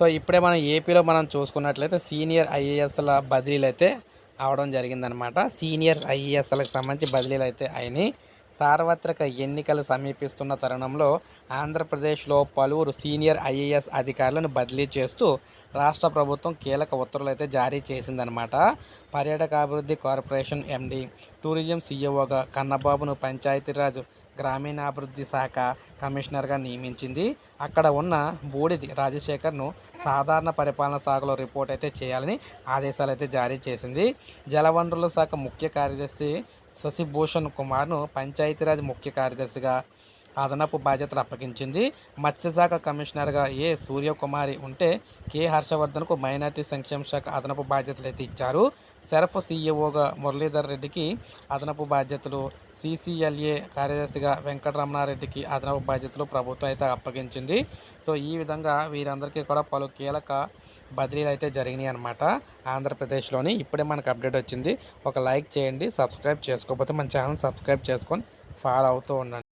So ఇప్పుడే మనం ఏపీలో మనం చూసుకున్నట్లయితే సీనియర్ ఐఏఎస్ల బదిలీలు అయితే అవడం జరిగిందనమాట సీనియర్ ఐఏఎస్లకు సంబంధించి బదిలీలు అయితే అయినాయి. సార్వత్రిక ఎన్నికలు సమీపిస్తున్న తరుణంలో ఆంధ్రప్రదేశ్లో పలువురు సీనియర్ ఐఏఎస్ అధికారులను బదిలీ చేస్తూ రాష్ట్ర ప్రభుత్వం కీలక ఉత్తర్వులు అయితే జారీ చేసిందనమాట పర్యాటక అభివృద్ధి కార్పొరేషన్ ఎండి టూరిజం సీఈఓగా కన్నబాబును పంచాయతీరాజ్ గ్రామీణాభివృద్ధి శాఖ కమిషనర్గా నియమించింది. అక్కడ ఉన్న బూడిది రాజశేఖర్ను సాధారణ పరిపాలన శాఖలో రిపోర్ట్ అయితే చేయాలని ఆదేశాలు అయితే జారీ చేసింది. జలవనరుల శాఖ ముఖ్య కార్యదర్శి శశిభూషణ్ కుమార్ను పంచాయతీరాజ్ ముఖ్య కార్యదర్శిగా అదనపు బాధ్యతలు అప్పగించింది. మత్స్యశాఖ కమిషనర్గా ఏ సూర్యకుమారి ఉంటే కె. హర్షవర్ధన్కు మైనార్టీ సంక్షేమ శాఖ అదనపు బాధ్యతలు అయితే ఇచ్చారు. సెర్ఫ్ సీఈఓగా మురళీధర్ రెడ్డికి అదనపు బాధ్యతలు సీసీఎల్ఏ కార్యదర్శిగా వెంకటరమణారెడ్డికి అదనపు బాధ్యతలు ప్రభుత్వం అయితే అప్పగించింది. సో ఈ విధంగా వీరందరికీ కూడా పలు కీలక బదిలీలు అయితే జరిగినాయి అనమాట ఆంధ్రప్రదేశ్లోని. ఇప్పుడే మనకు అప్డేట్ వచ్చింది. ఒక లైక్ చేయండి సబ్స్క్రైబ్ చేసుకోకపోతే మన ఛానల్ సబ్స్క్రైబ్ చేసుకొని ఫాలో అవుతూ ఉండండి.